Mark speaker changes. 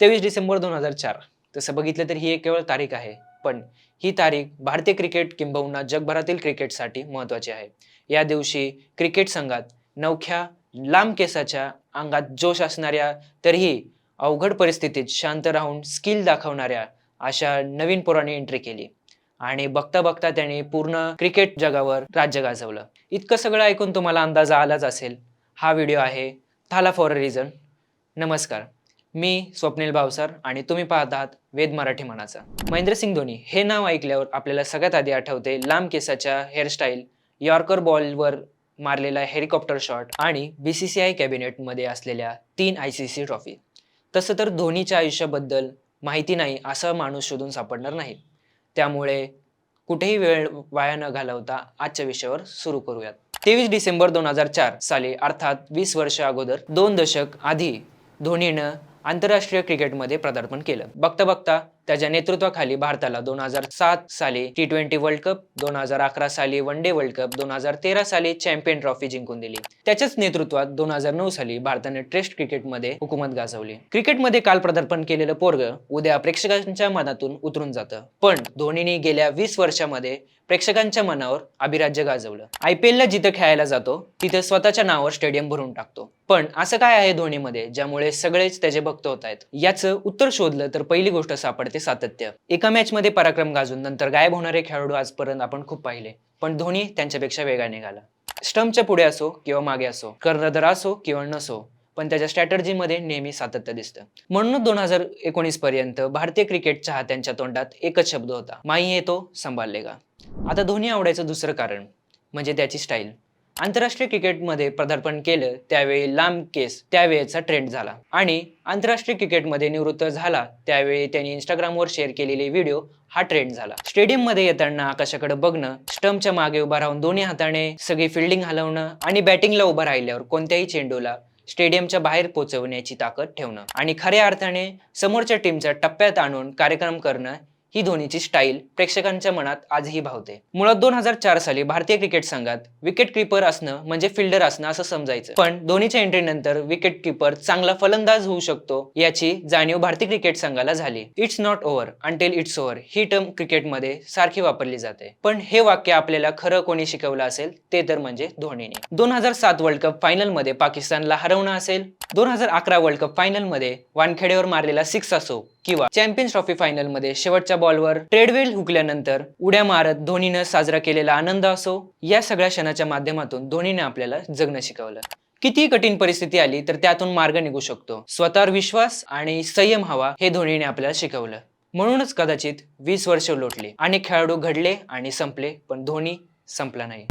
Speaker 1: तेवीस डिसेंबर दोन हजार चार. तसं बघितलं तर ही एक केवळ तारीख आहे पण ही तारीख भारतीय क्रिकेट किंबहुना जगभरातील क्रिकेटसाठी महत्त्वाची आहे. या दिवशी क्रिकेट संघात नवख्या लांब केसाच्या अंगात जोश असणाऱ्या तरीही अवघड परिस्थितीत शांत राहून स्किल दाखवणाऱ्या अशा नवीन पोराने एंट्री केली. आणि बघता बघता त्याने पूर्ण क्रिकेट जगावर राज्य गाजवलं. इतकं सगळं ऐकून तुम्हाला अंदाज आलाच असेल. हा व्हिडिओ आहे थाला फॉर अ रिझन. नमस्कार. मी स्वप्नील भावसर आणि तुम्ही पाहत आहात वेद मराठी मनाचा. महेंद्रसिंग धोनी हे नाव ऐकल्यावर आपल्याला सगळ्यात आधी आठवते लांब केसाच्या हेअरस्टाईल यॉर्कर बॉलवर मारलेला हेलिकॉप्टर शॉट आणि बी सी सी आय कॅबिनेटमध्ये असलेल्या तीन आय सी सी ट्रॉफी तसं तर धोनीच्या आयुष्याबद्दल माहिती नाही असा माणूस शोधून सापडणार नाही. त्यामुळे कुठेही वेळ वाया न घालवता आजच्या विषयावर सुरू करूयात. तेवीस डिसेंबर दोन हजार चार साली अर्थात वीस वर्ष अगोदर दोन दशक आधी धोनीनं आंतरराष्ट्रीय क्रिकेटमध्ये पदार्पण केलं. बघता बघता त्याच्या नेतृत्वाखाली भारताला दोन हजार सात साली टी ट्वेंटी वर्ल्ड कप दोन हजार अकरा साली वन डे वर्ल्ड कप दोन हजार तेरा साली चॅम्पियन ट्रॉफी जिंकून दिली. त्याच्याच नेतृत्वात दोन हजार नऊ साली भारताने टेस्ट क्रिकेटमध्ये हुकूमत गाजवली. क्रिकेटमध्ये काल प्रदर्पण केलेलं पोरग उद्या प्रेक्षकांच्या मनातून उतरून जातं. पण धोनीने गेल्या वीस वर्षामध्ये प्रेक्षकांच्या मनावर अभिराज्य गाजवलं. आय पी एलला जिथं खेळायला जातो तिथं स्वतःच्या नावावर स्टेडियम भरून टाकतो. पण असं काय आहे धोनीमध्ये ज्यामुळे सगळेच त्याचे भक्त होत आहेत? याचं उत्तर शोधलं तर पहिली गोष्ट सापडते सातत्य. एका मॅच मध्ये पराक्रम गाजून नंतर गायब होणारे खेळाडू आजपर्यंत आपण खूप पाहिले. पण धोनी त्यांच्यापेक्षा वेगाने निघाला. स्टम्पच्या पुढे असो किंवा मागे असो कर्णधार असो किंवा नसो पण त्याच्या स्ट्रॅटर्जीमध्ये नेहमी सातत्य दिसतं. म्हणूनच दोन हजार एकोणीस पर्यंत भारतीय क्रिकेट चाहत्यांच्या तोंडात एकच शब्द होता माही येतो संभाळलेगा आता धोनी आवडायचं दुसरं कारण म्हणजे त्याची स्टाईल आंतरराष्ट्रीय क्रिकेटमध्ये पदार्पण केलं त्यावेळी लांब केस त्यावेळेचा ट्रेंड झाला. आणि आंतरराष्ट्रीय क्रिकेटमध्ये निवृत्त झाला त्यावेळी त्यांनी इंस्टाग्रामवर शेअर केलेले व्हिडिओ हा ट्रेंड झाला. स्टेडियममध्ये येताना आकाशाकडे बघणं स्टंपच्या मागे उभा राहून दोन्ही हाताने सगळी फिल्डिंग हलवणं आणि बॅटिंगला उभं राहिल्यावर कोणत्याही चेंडूला स्टेडियमच्या बाहेर पोचवण्याची ताकद ठेवणं. आणि खऱ्या अर्थाने समोरच्या टीमच्या टप्प्यात आणून कार्यक्रम करणं ही धोनीची स्टाईल प्रेक्षकांच्या मनात आजही भावते. मुळात दोन हजार चार साली भारतीय क्रिकेट संघात विकेट किपर असणं म्हणजे फिल्डर असणं असं समजायचं. पण धोनीच्या एंट्री नंतर विकेट किपर चांगला फलंदाज होऊ शकतो याची जाणीव भारतीय क्रिकेट संघाला झाली. It's not over until it's over he term क्रिकेटमध्ये सारखी वापरली जाते. पण हे वाक्य आपल्याला खरं कोणी शिकवलं असेल ते तर म्हणजे धोनीने. दोन हजार सात वर्ल्ड कप फायनलमध्ये पाकिस्तानला हरवणं असेल दोन हजार अकरा वर्ल्ड कप फायनलमध्ये वानखेडेवर मारलेला सिक्स असो किंवा चॅम्पियन्स ट्रॉफी फायनलमध्ये शेवटच्या बॉलवर ट्रेडवेल हुकल्यानंतर उड्या मारत धोनीनं साजरा केलेला आनंद असो या सगळ्या क्षणाच्या माध्यमातून धोनीने आपल्याला जगणं शिकवलं. किती कठीण परिस्थिती आली तर त्यातून मार्ग निघू शकतो. स्वतःवर विश्वास आणि संयम हवा हे धोनीने आपल्याला शिकवलं. म्हणूनच कदाचित वीस वर्ष लोटली आणि खेळाडू घडले आणि संपले पण धोनी संपला नाही.